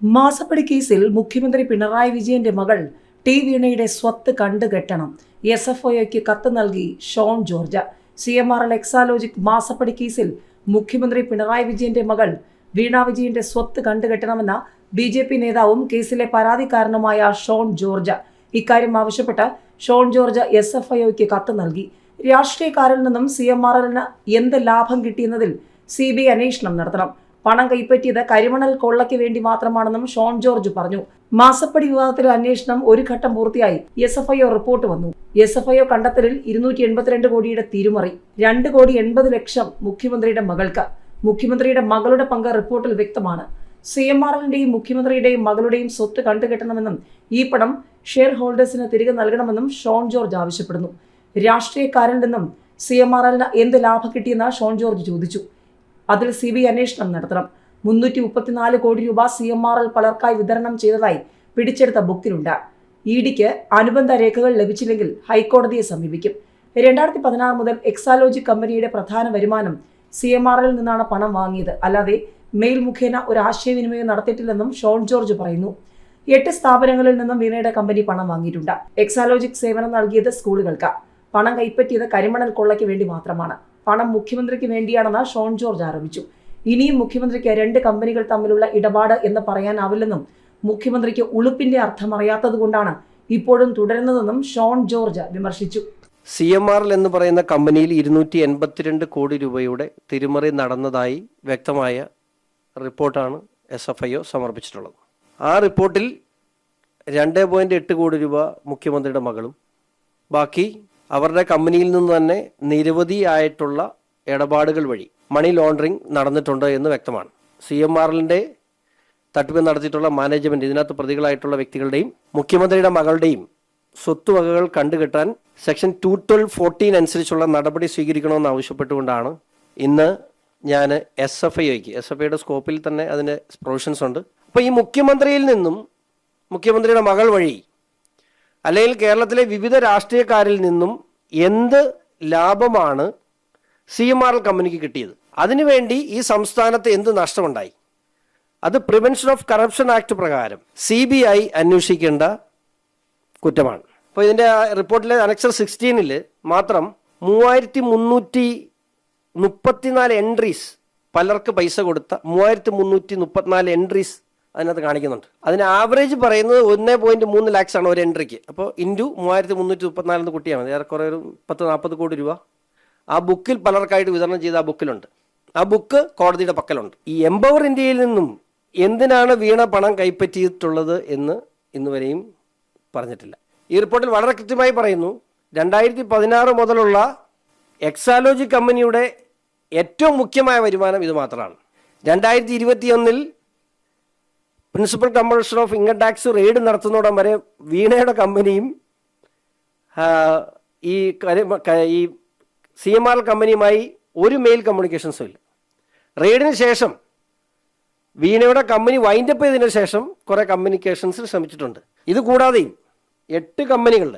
മാസപ്പടി കേസിൽ മുഖ്യമന്ത്രി പിണറായി വിജയന്റെ മകൾ ടി വീണയുടെ സ്വത്ത് കണ്ടുകെട്ടണം. എസ് എഫ് ഒയ്ക്ക് കത്ത് നൽകി Shone George. C M R L Exalogic മാസപ്പടി കേസിൽ മുഖ്യമന്ത്രി പിണറായി വിജയന്റെ മകൾ വീണ വിജയന്റെ സ്വത്ത് കണ്ടുകെട്ടണമെന്ന ബി ജെ പി നേതാവും കേസിലെ പരാതിക്കാരനുമായ ഷോൺ ജോർജ്. ഇക്കാര്യം ആവശ്യപ്പെട്ട് ഷോൺ ജോർജ് എസ് എഫ് ഐഒയ്ക്ക് കത്ത് നൽകി. രാഷ്ട്രീയക്കാരിൽ നിന്നും സി എം ആർ എല്ലിന് എന്ത് ലാഭം കിട്ടിയെന്നതിൽ സി ബി ഐ അന്വേഷണം നടത്തണം. പണം കൈപ്പറ്റിയത് കരിമണൽ കൊള്ളയ്ക്ക് വേണ്ടി മാത്രമാണെന്നും ഷോൺ ജോർജ് പറഞ്ഞു. മാസപ്പടി വിവാദത്തിലെ അന്വേഷണം ഒരു ഘട്ടം പൂർത്തിയായി. എസ് എഫ് ഐഒ റിപ്പോർട്ട് വന്നു. എസ് എഫ് ഐഒ കണ്ടെത്തലിൽ ഇരുന്നൂറ്റി എൺപത്തിരണ്ട് കോടിയുടെ തിരുമറി രണ്ട് കോടി എൺപത് ലക്ഷം മുഖ്യമന്ത്രിയുടെ മകൾക്ക്. മുഖ്യമന്ത്രിയുടെ മകളുടെ പങ്ക് റിപ്പോർട്ടിൽ വ്യക്തമാണ്. സി എം ആർ എല്ലിന്റെയും മുഖ്യമന്ത്രിയുടെയും മകളുടെയും സ്വത്ത് കണ്ടുകെട്ടണമെന്നും ഈ പണം ഷെയർ ഹോൾഡേഴ്സിന് തിരികെ നൽകണമെന്നും ഷോൺ ജോർജ് ആവശ്യപ്പെടുന്നു. രാഷ്ട്രീയക്കാരിൽ നിന്നും സി എം ആർ എല്ലിന് എന്ത് ലാഭം കിട്ടിയെന്ന് ഷോൺ ജോർജ് ചോദിച്ചു. അതിൽ സി ബി അന്വേഷണം നടത്തണം. മുന്നൂറ്റി മുപ്പത്തിനാല് കോടി രൂപ സി എം ആർ എൽ പലർക്കായി വിതരണം ചെയ്തതായി പിടിച്ചെടുത്ത ബുക്കിലുണ്ട്. ഇ ഡിക്ക് അനുബന്ധ രേഖകൾ ലഭിച്ചില്ലെങ്കിൽ ഹൈക്കോടതിയെ സമീപിക്കും. രണ്ടായിരത്തി പതിനാറ് മുതൽ എക്സാലോജി കമ്പനിയുടെ പ്രധാന വരുമാനം സി എം ആർ എൽ നിന്നാണ് പണം വാങ്ങിയത്. അല്ലാതെ മെയിൽ മുഖേന ഒരു ആശയവിനിമയം നടത്തിയിട്ടില്ലെന്നും ഷോൺ ജോർജ് പറയുന്നു. എട്ട് സ്ഥാപനങ്ങളിൽ നിന്നും വീണയുടെ കമ്പനി പണം വാങ്ങിയിട്ടുണ്ട്. എക്സാലോജിക് സേവനം നൽകിയത് സ്കൂളുകൾക്ക്. പണം കൈപ്പറ്റിയത് കരിമണൽ കൊള്ളയ്ക്ക് വേണ്ടി മാത്രമാണ്. പണം മുഖ്യമന്ത്രിക്ക് വേണ്ടിയാണെന്ന് ഷോൺ ജോർജ് ആരോപിച്ചു. ഇനിയും മുഖ്യമന്ത്രിക്ക് രണ്ട് കമ്പനികൾ തമ്മിലുള്ള ഇടപാട് എന്ന് പറയാനാവില്ലെന്നും മുഖ്യമന്ത്രിക്ക് ഉളുപ്പിന്റെ അർത്ഥം അറിയാത്തതുകൊണ്ടാണ് ഇപ്പോഴും തുടരുന്നതെന്നും ഷോൺ ജോർജ് വിമർശിച്ചു. സി എം ആർ എന്ന് പറയുന്ന കമ്പനിയിൽ ഇരുന്നൂറ്റി എൺപത്തിരണ്ട് കോടി രൂപയുടെ തിരിമറി നടന്നതായി വ്യക്തമായ റിപ്പോർട്ടാണ് എസ് എഫ് ഐ ഒ സമർപ്പിച്ചിട്ടുള്ളത്. ആ റിപ്പോർട്ടിൽ രണ്ട് പോയിന്റ് എട്ട് കോടി രൂപ മുഖ്യമന്ത്രിയുടെ മകളും. ബാക്കി അവരുടെ കമ്പനിയിൽ നിന്ന് തന്നെ നിരവധി ആയിട്ടുള്ള ഇടപാടുകൾ വഴി മണി ലോണ്ടറിങ് നടന്നിട്ടുണ്ട് എന്ന് വ്യക്തമാണ്. സി എം ആർ തട്ടിപ്പ് നടത്തിയിട്ടുള്ള മാനേജ്മെന്റ് ഇതിനകത്ത് പ്രതികളായിട്ടുള്ള വ്യക്തികളുടെയും മുഖ്യമന്ത്രിയുടെ മകളുടെയും സ്വത്തുവകകൾ കണ്ടുകെട്ടാൻ സെക്ഷൻ ടു ട്വൽവ് ഫോർട്ടീൻ അനുസരിച്ചുള്ള നടപടി സ്വീകരിക്കണമെന്ന് ആവശ്യപ്പെട്ടുകൊണ്ടാണ് ഇന്ന് ഞാൻ എസ് എഫ് ഐക്ക് എസ് എഫ് ഐയുടെ സ്കോപ്പിൽ തന്നെ അതിന്റെ പ്രൊവിഷൻസ് ഉണ്ട്. അപ്പോൾ ഈ മുഖ്യമന്ത്രിയിൽ നിന്നും മുഖ്യമന്ത്രിയുടെ മകൾ വഴി അല്ലെങ്കിൽ കേരളത്തിലെ വിവിധ രാഷ്ട്രീയക്കാരിൽ നിന്നും എന്ത് ലാഭമാണ് സി എം ആർ എൽ കമ്പനിക്ക് കിട്ടിയത്? അതിനുവേണ്ടി ഈ സംസ്ഥാനത്ത് എന്ത് നഷ്ടമുണ്ടായി? അത് പ്രിവെൻഷൻ ഓഫ് കറപ്ഷൻ ആക്ട് പ്രകാരം സി ബി ഐ അന്വേഷിക്കേണ്ട കുറ്റമാണ്. അപ്പോൾ ഇതിന്റെ റിപ്പോർട്ടിലെ അനക്സർ സിക്സ്റ്റീനിൽ മാത്രം മൂവായിരത്തി മുന്നൂറ്റി മുപ്പത്തിനാല് എൻട്രീസ് പലർക്ക് പൈസ കൊടുത്ത മൂവായിരത്തി മുന്നൂറ്റി മുപ്പത്തിനാല് എൻട്രീസ് അതിനകത്ത് കാണിക്കുന്നുണ്ട്. അതിന് ആവറേജ് പറയുന്നത് ഒന്ന് പോയിന്റ് മൂന്ന് ലാക്സ് ആണ് ഒരു എൻട്രിക്ക് അപ്പോൾ ഇന്റു മൂവായിരത്തി മുന്നൂറ്റി മുപ്പത്തിനാലെന്ന് കുട്ടിയാണ്. മതി ഏറെക്കുറെ ഒരു പത്ത് നാൽപ്പത് കോടി രൂപ. ആ ബുക്കിൽ പലർക്കായിട്ട് വിതരണം ചെയ്ത ആ ബുക്കിലുണ്ട്. ആ ബുക്ക് കോടതിയുടെ പക്കലുണ്ട്. ഈ എംപവർ ഇന്ത്യയിൽ നിന്നും എന്തിനാണ് വീണ പണം കൈപ്പറ്റിയിട്ടുള്ളത് എന്ന് ഇന്നുവരെയും പറഞ്ഞിട്ടില്ല. ഈ റിപ്പോർട്ടിൽ വളരെ കൃത്യമായി പറയുന്നു. രണ്ടായിരത്തി പതിനാറ് മുതലുള്ള എക്സാലോജി കമ്പനിയുടെ ഏറ്റവും മുഖ്യമായ വരുമാനം ഇത് മാത്രമാണ് രണ്ടായിരത്തി ഇരുപത്തിയൊന്നിൽ principal commissioner of income tax raid നടത്തുന്നോടം വരെ വീണയുടെ കമ്പനിയും ഈ ഈ സി എം ആർ കമ്പനിയുമായി ഒരു മെയിൽ കമ്മ്യൂണിക്കേഷൻസും ഇല്ല. റെയ്ഡിന് ശേഷം വീണയുടെ കമ്പനി വൈൻഡപ്പ് ചെയ്തതിന് ശേഷം കുറേ കമ്മ്യൂണിക്കേഷൻസ് ശ്രമിച്ചിട്ടുണ്ട്. ഇത് കൂടാതെയും എട്ട് കമ്പനികളിൽ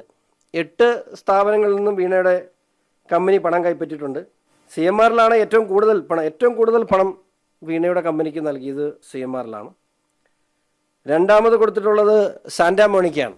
എട്ട് സ്ഥാപനങ്ങളിൽ നിന്നും വീണയുടെ കമ്പനി പണം കൈപ്പറ്റിയിട്ടുണ്ട്. സി എം ആറിലാണ് ഏറ്റവും കൂടുതൽ പണം ഏറ്റവും കൂടുതൽ പണം വീണയുടെ കമ്പനിക്ക് നൽകിയത് സി എം ആറിലാണ് രണ്ടാമത് കൊടുത്തിട്ടുള്ളത് സാന്റാമോണിക്കയാണ്